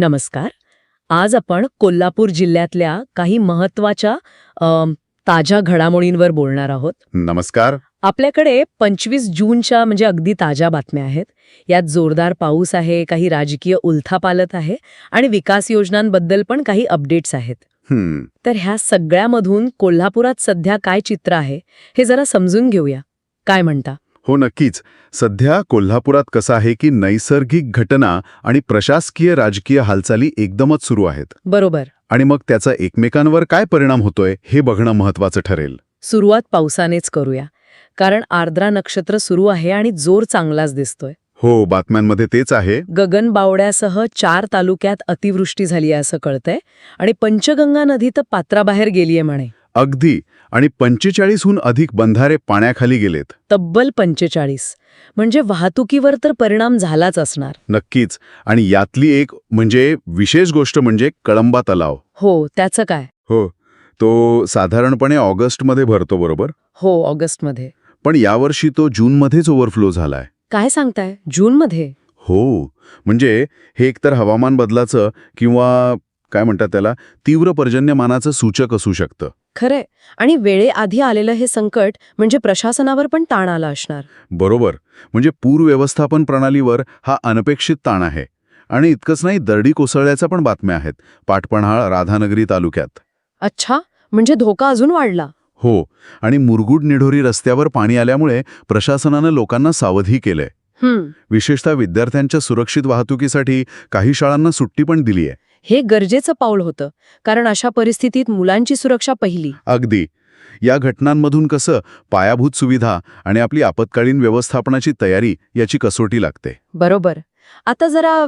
नमस्कार. आज आपण कोल्हापूर जिल्ह्यातल्या काही महत्त्वाच्या ताज्या घडामोडींवर बोलणार आहोत. नमस्कार. आपल्याकडे पंचवीस जूनच्या म्हणजे अगदी ताज्या बातम्या आहेत. यात जोरदार पाऊस आहे काही राजकीय उलथापालत आहे आणि विकास योजनांबद्दल पण काही अपडेट्स आहेत. हं, तर ह्या सगळ्यामधून कोल्हापुरात सध्या काय चित्र आहे हे जरा समजून घेऊया. काय म्हणता? हो नक्कीच. सध्या कोल्हापुरात कसं आहे की नैसर्गिक घटना आणि प्रशासकीय राजकीय हालचाली एकदमच सुरू आहेत. बरोबर. आणि मग त्याचा एकमेकांवर काय परिणाम होतोय हे बघणं महत्वाचं ठरेल. सुरुवात पावसानेच करूया. कारण आर्द्रा नक्षत्र सुरू आहे आणि जोर चांगलाच दिसतोय. हो बातम्यांमध्ये तेच आहे. गगनबावड्यासह चार तालुक्यात अतिवृष्टी झाली आहे असं कळतंय. आणि पंचगंगा नदी तर पात्राबाहेर गेलीये म्हणे. अगदी आणि पंचेचाळीसहून अधिक बंधारे पाण्याखाली गेलेत. तब्बल पंचेचाळीस. म्हणजे वाहतुकीवर तर परिणाम झालाच असणार. नक्कीच. आणि यातली एक म्हणजे विशेष गोष्ट म्हणजे कळंबा तलाव. हो त्याचं काय? हो. तो साधारणपणे ऑगस्टमध्ये भरतो बरोबर? हो ऑगस्टमध्ये. पण यावर्षी तो जूनमध्येच ओव्हरफ्लो झालाय. काय सांगताय? जूनमध्ये? हो. म्हणजे हे एकतर हवामान बदलाचं किंवा काय म्हणतात त्याला? तीव्र पर्जन्यमानाचं सूचक असू शकतं. खरंय. आणि वेळेआधी आलेलं हे संकट म्हणजे प्रशासनावर पण ताण आला असणार. बरोबर. म्हणजे पूर व्यवस्थापन प्रणालीवर हा अनपेक्षित ताण आहे. आणि इतकंच नाही दरडी कोसळल्याच्या पण बातम्या आहेत. पाटपन्हाळ राधानगरी तालुक्यात. अच्छा. म्हणजे धोका अजून वाढला. हो. आणि मुरगुड निढोरी रस्त्यावर पाणी आल्यामुळे प्रशासनानं लोकांना सावधी केलंय. विशेषतः विद्यार्थ्यांच्या सुरक्षित वाहतुकीसाठी काही शाळांना सुट्टी पण दिली आहे हे गरजेचं पाऊल होतं कारण अशा परिस्थितीत मुलांची सुरक्षा पहिली. अगदी. या घटनांमधून कसं पायाभूत सुविधा आणि आपली आपत्कालीन व्यवस्थापनाची तयारी याची कसोटी लागते. बरोबर. आता जरा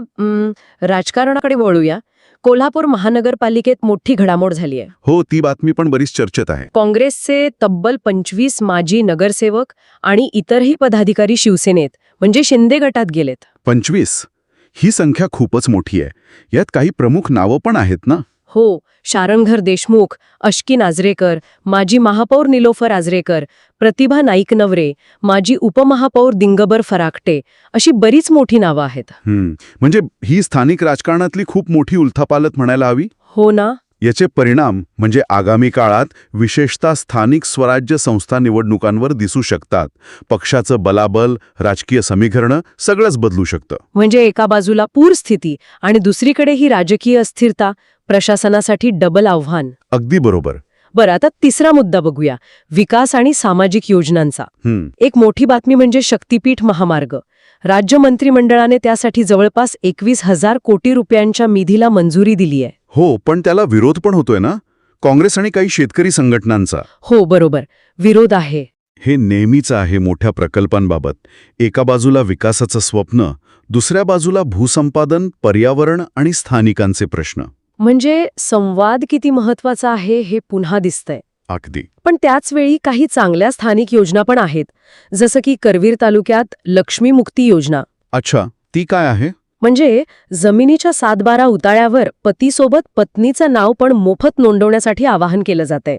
राजकारणाकडे वळूया. कोल्हापूर महानगरपालिकेत मोठी घडामोड झाली आहे. हो ती बातमी पण बरीच चर्चेत आहे. काँग्रेसचे तब्बल पंचवीस माजी नगरसेवक आणि इतरही पदाधिकारी शिवसेनेत म्हणजे शिंदे गटात गेलेत. पंचवीस? ही संख्या खूपच मोठी आहे. यात काही प्रमुख नावं पण आहेत ना? हो शारणघर देशमुख अश्की नाजरेकर माजी महापौर निलोफर आजरेकर प्रतिभा नाईक नवरे माजी उपमहापौर दिंगबर फराकटे अशी बरीच मोठी नावं आहेत. म्हणजे ही स्थानिक राजकारणातली खूप मोठी उलथापालत म्हणायला हवी? हो ना. याचे परिणाम म्हणजे आगामी काळात विशेषतः स्थानिक स्वराज्य संस्था निवडणुकांवर दिसू शकतात. पक्षाचं बलाबल राजकीय समीकरणं सगळंच बदलू शकतं. म्हणजे एका बाजूला पूरस्थिती आणि दुसरीकडे ही राजकीय अस्थिरता प्रशासनासाठी डबल आव्हान. अगदी बरोबर. बरं आता तिसरा मुद्दा बघूया. विकास आणि सामाजिक योजनांचा. एक मोठी बातमी म्हणजे शक्तीपीठ महामार्ग. राज्य मंत्रिमंडळाने त्यासाठी जवळपास एकवीस हजार कोटी रुपयांच्या निधीला मंजुरी दिली आहे हो पण त्याला विरोध पण होतोय ना? काँग्रेस आणि काही शेतकरी संघटनांचा. हो बरोबर. विरोध आहे. हे नेहमीचं आहे मोठ्या प्रकल्पांबाबत. एका बाजूला विकासाचं स्वप्न दुसऱ्या बाजूला भूसंपादन पर्यावरण आणि स्थानिकांचे प्रश्न. म्हणजे संवाद किती महत्त्वाचा आहे हे पुन्हा दिसतंय. अगदी. पण त्याच वेळी काही चांगल्या स्थानिक योजना पण आहेत. जसं की करवीर तालुक्यात लक्ष्मी मुक्ती योजना. अच्छा ती काय आहे? म्हणजे जमिनीच्या सातबारा उताळ्यावर पतीसोबत पत्नीचं नाव पण मोफत नोंदवण्यासाठी आवाहन केलं जातंय.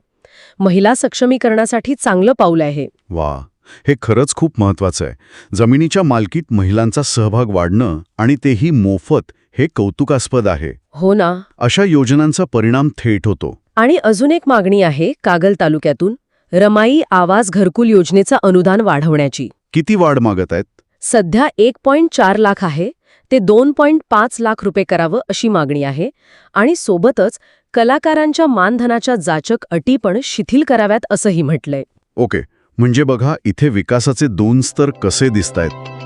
महिला सक्षमीकरणासाठी चांगलं पाऊल आहे. वा हे खरंच खूप महत्वाचं आहे. जमिनीच्या मालकीत महिलांचा सहभाग वाढणं आणि तेही मोफत हे कौतुकास्पद आहे. हो ना. अशा योजनांचा परिणाम थेट होतो. आणि अजून एक मागणी आहे कागल तालुक्यातून रमाई आवाज घरकुल योजनेचं अनुदान वाढवण्याची. किती वाढ मागत आहेत? सध्या एक पॉईंट चार लाख आहे. ते दोन पॉईंट पाच लाख रुपये करावं अशी मागणी आहे आणि सोबतच कलाकारांच्या मानधनाच्या जाचक अटी पण शिथिल कराव्यात असंही म्हटलंय. ओके म्हणजे बघा इथे विकासाचे दोन स्तर कसे दिसतायत.